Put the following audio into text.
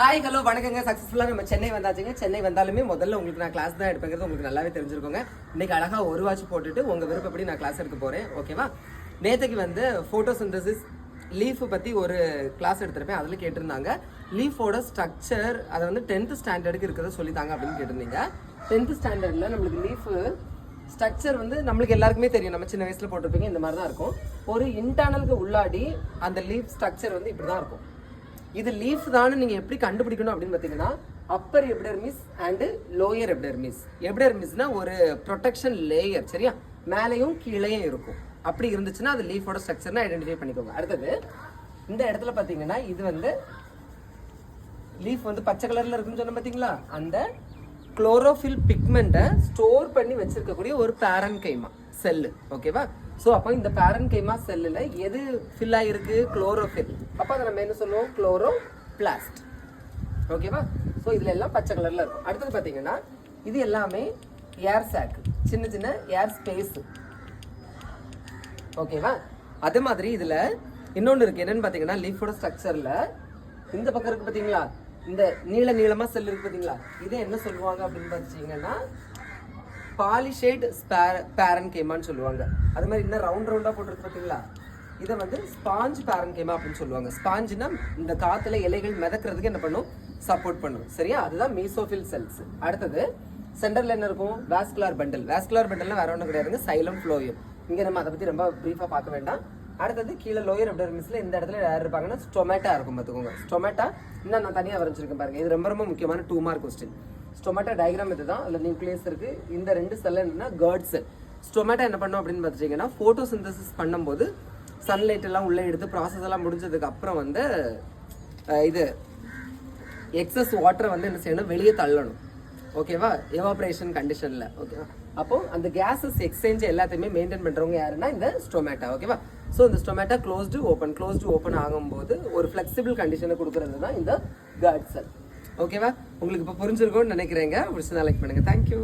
Hi hello வணக்கங்க. சக்ஸஸ்ஃபுல்லாக நம்ம சென்னை வந்தாச்சுங்க. சென்னை வந்தாலுமே முதல்ல உங்களுக்கு நான் கிளாஸ் தான் எடுப்பேங்கிறது உங்களுக்கு நல்லாவே தெரிஞ்சிருக்கோங்க. இன்னைக்கு அழகாக ஒரு வாட்ச் போட்டுட்டு உங்கள் விருப்பப்படி நான் கிளாஸ் எடுக்க போகிறேன் ஓகேவா நேற்றுக்கு வந்து ஃபோட்டோ சிந்தசிஸ் லீஃப் பற்றி ஒரு கிளாஸ் எடுத்திருப்பேன். அதில் கேட்டிருந்தாங்க. லீஃபோட ஸ்ட்ரக்சர் அதை வந்து டென்த்து ஸ்டாண்டர்டுக்கு இருக்கிறத சொல்லித்தாங்க அப்படின்னு கேட்டிருந்தீங்க. டென்த்து ஸ்டாண்டர்டில் நம்மளுக்கு லீஃபு ஸ்ட்ரக்சர் வந்து நம்மளுக்கு எல்லாருக்குமே தெரியும். நம்ம சின்ன வயசில் போட்டிருப்பீங்க இந்த மாதிரி தான் இருக்கும். ஒரு இன்டர்னலுக்கு உள்ளாடி அந்த லீஃப் ஸ்ட்ரக்சர் வந்து இப்படி தான் இருக்கும். இது லீஃப் தான் நீங்க எப்படி கண்டுபிடிக்கணும் அப்படின்னு பார்த்தீங்கன்னா upper epidermis and lower epidermis எபிடர்மிஸ்னா ஒரு ப்ரொடெக்ஷன் லேயர் சரியா? மேலேயும் கீழேயும் இருக்கும். அப்படி இருந்துச்சுன்னா அது லீஃபோட ஸ்ட்ரக்சர்னு ஐடென்டிஃபை பண்ணிக்கோங்க. அடுத்தது இந்த இடத்துல பார்த்தீங்கன்னா இது வந்து லீஃப் வந்து பச்சை கலர்ல இருக்குன்னு சொன்ன பார்த்தீங்களா? அந்த குளோரோஃபில் பிக்மெண்ட்டை ஸ்டோர் பண்ணி வச்சிருக்கக்கூடிய ஒரு பேரன் கைமா செல்லு ஓகேவா ஸோ அப்போ இந்த பேரன் கைமா செல்லில் எது ஃபில் ஆகிருக்கு குளோரோஃபில் அப்போ அதை நம்ம என்ன சொல்லுவோம்? குளோரோ பிளாஸ்ட் ஓகேவா ஸோ இதில் எல்லாம் பச்சை கலரில் இருக்கும். அடுத்தது பார்த்தீங்கன்னா இது எல்லாமே ஏர் சாக் சின்ன சின்ன ஏர் ஸ்பேஸ் ஓகேவா அதே மாதிரி இதில் இன்னொன்று இருக்குது என்னென்னு பார்த்தீங்கன்னா லீஃபோட ஸ்ட்ரக்சரில் இந்த பக்கம் இருக்குது பார்த்தீங்களா இந்த நீள நீளமாக செல் இருக்குது பார்த்தீங்களா இதை என்ன சொல்லுவாங்க அப்படின்னு பார்த்தீங்கன்னா பாலிஷேட் ஸ்பேர் பேரன் கேமான்னு சொல்லுவாங்க. அது மாதிரி இன்னும் ரவுண்ட் ரவுண்டாக போட்டிருக்கு பார்த்தீங்களா இதை வந்து ஸ்பாஞ்ச் பேரன்கேமா அப்படின்னு சொல்லுவாங்க. ஸ்பாஞ்சுனா இந்த காத்துல இலைகள் மிதக்கிறதுக்கு என்ன பண்ணும்? சப்போர்ட் பண்ணும். சரியா? அதுதான் மீசோஃபில் செல்ஸ் அடுத்தது சென்டர்ல என்ன இருக்கும்? வேஸ்குலார் பண்டல் வேஸ்குலார் பண்டல்னா வேற ஒன்றும் கிடையாதுங்க. சைலம் ஃப்ளோயம் இங்க நம்ம அதை பத்தி ரொம்ப ப்ரீஃபாக பார்க்க வேண்டாம். அடுத்தது கீழே லோயர் எபிடர்மிஸ்ல இந்த இடத்துல யார் இருப்பாங்கன்னா ஸ்டொமேட்டா இருக்கும் பார்த்துக்கோங்க. ஸ்டொமேட்டா இன்னும் நான் தனியாக வரைஞ்சிருக்கேன் பாருங்க. இது ரொம்ப ரொம்ப முக்கியமான two mark question stomata diagram இதுதான். அதில் நியூக்ளியஸ் இருக்கு. இந்த ரெண்டு செல் என்னன்னா கேர்ட் செல் ஸ்டொமேட்டா என்ன பண்ணும் அப்படின்னு பார்த்துட்டீங்கன்னா ஃபோட்டோ சிந்தசிஸ் பண்ணும்போது சன்லைட் எல்லாம் உள்ளே எடுத்து ப்ராசஸ் எல்லாம் முடிஞ்சதுக்கு அப்புறம் வந்து இது எக்ஸஸ் வாட்டரை வந்து என்ன செய்யணும்? வெளியே தள்ளணும். ஓகேவா எவாப்ரேஷன் கண்டிஷனில் ஓகேவா அப்போ அந்த கேஸஸ் எக்ஸ்சேஞ்ச் எல்லாத்தையுமே மெயின்டைன் பண்ணுறவங்க யாருன்னா இந்த ஸ்டொமேட்டா ஓகேவா ஸோ இந்த stomata closed open closed open ஆகும்போது ஒரு ஃப்ளெக்சிபிள் கண்டிஷனை கொடுக்குறது தான் இந்த காட் செல் ஓகேவா உங்களுக்கு இப்போ புரிஞ்சிருக்கும்னு நினைக்கிறேங்க. பிடிச்சதா லைக் பண்ணுங்கள் தேங்க்யூ